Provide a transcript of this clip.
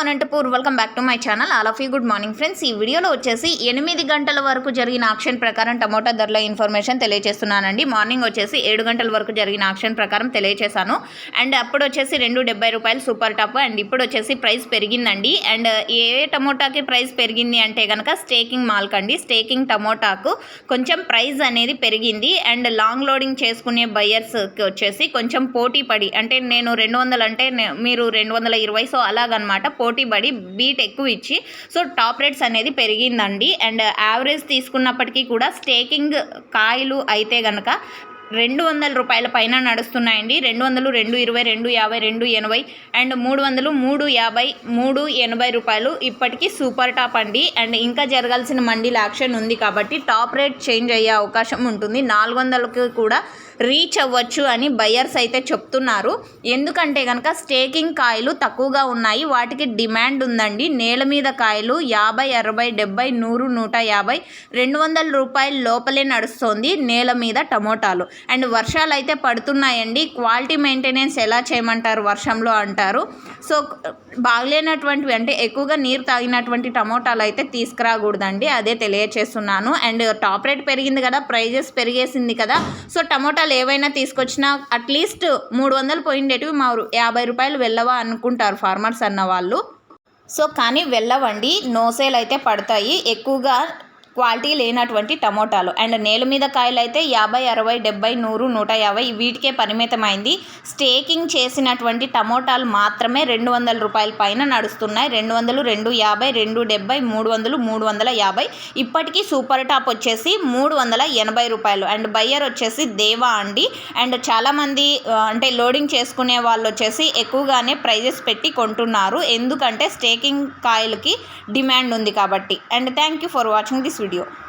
Anantapur. Welcome back to my channel all of you good morning friends ఈ వీడియోలో వచ్చేసి ఎనిమిది గంటల వరకు జరిగిన ఆక్షన్ ప్రకారం టమోటా ధరల ఇన్ఫర్మేషన్ తెలియజేస్తున్నానండి మార్నింగ్ వచ్చేసి ఏడు గంటల వరకు జరిగిన ఆక్షన్ ప్రకారం తెలియజేశాను అండ్ అప్పుడు వచ్చేసి రెండు డెబ్బై రూపాయలు సూపర్ టాప్ అండ్ ఇప్పుడు వచ్చేసి ప్రైస్ పెరిగిందండి. అండ్ ఏ టమోటాకి ప్రైస్ పెరిగింది అంటే కనుక స్టేకింగ్ మాల్క్ అండి స్టేకింగ్ టమోటాకు కొంచెం ప్రైస్ అనేది పెరిగింది. అండ్ లాంగ్ లోడింగ్ చేసుకునే బయ్యర్స్కి వచ్చేసి కొంచెం పోటీ పడి అంటే నేను రెండు వందలు అంటే మీరు రెండు వందల ఇరవై సో అలాగనమాట పోటీ పడి బీట్ ఎక్కువ ఇచ్చి సో టాప్ రేట్స్ అనేది పెరిగిందండి. అండ్ యావరేజ్ తీసుకున్నప్పటికీ కూడా స్టేకింగ్ కాయలు అయితే కనుక రెండు వందల రూపాయల పైన నడుస్తున్నాయండి. రెండు వందలు రెండు ఇరవై రెండు యాభై రెండు ఎనభై అండ్ మూడు వందలు మూడు యాభై మూడు ఎనభై రూపాయలు ఇప్పటికీ సూపర్ టాప్ అండి. అండ్ ఇంకా జరగాల్సిన మండీల యాక్షన్ ఉంది కాబట్టి టాప్ రేట్ చేంజ్ అయ్యే అవకాశం ఉంటుంది. నాలుగు వందలకి కూడా రీచ్ అవ్వచ్చు అని బయర్స్ అయితే చెప్తున్నారు. ఎందుకంటే కనుక స్టేకింగ్ కాయలు తక్కువగా ఉన్నాయి. వాటికి డిమాండ్ ఉందండి. నేల మీద కాయలు యాభై అరవై డెబ్బై నూరు నూట యాభై రెండు వందల రూపాయల లోపలే నడుస్తోంది నేల మీద టమోటాలు. అండ్ వర్షాలు అయితే పడుతున్నాయండి. క్వాలిటీ మెయింటెనెన్స్ ఎలా చేయమంటారు వర్షంలో అంటారు. సో బాగలేనటువంటివి అంటే ఎక్కువగా నీరు తాగినటువంటి టమోటాలు అయితే తీసుకురాకూడదండి. అదే తెలియచేస్తున్నాను. అండ్ టాప్ రేట్ పెరిగింది కదా ప్రైజెస్ పెరిగేసింది కదా. సో టమోటాలు ఏవైనా తీసుకొచ్చినా అట్లీస్ట్ మూడు వందలు పోయిండేటివి మా యాభై రూపాయలు వెళ్ళవా అనుకుంటారు ఫార్మర్స్ అన్న వాళ్ళు. సో కానీ వెళ్ళవండి. నో సేల్ అయితే పడతాయి. ఎక్కువగా క్వాలిటీ లేనటువంటి టమోటాలు. అండ్ నేల మీద కాయలు అయితే యాభై అరవై డెబ్బై నూరు నూట యాభై వీటికే పరిమితమైంది. స్టేకింగ్ చేసినటువంటి టమోటాలు మాత్రమే రెండు వందల రూపాయల పైన నడుస్తున్నాయి. రెండు వందలు రెండు యాభై రెండు డెబ్బై మూడు వందలు మూడు వందల యాభై. ఇప్పటికీ సూపర్ టాప్ వచ్చేసి మూడు వందల ఎనభై రూపాయలు. అండ్ బయ్యర్ వచ్చేసి దేవా అండి. అండ్ చాలామంది అంటే లోడింగ్ చేసుకునే వాళ్ళు వచ్చేసి ఎక్కువగానే ప్రైజెస్ పెట్టి కొంటున్నారు. ఎందుకంటే స్టేకింగ్ కాయలకి డిమాండ్ ఉంది కాబట్టి. And thank you for watching this video. video.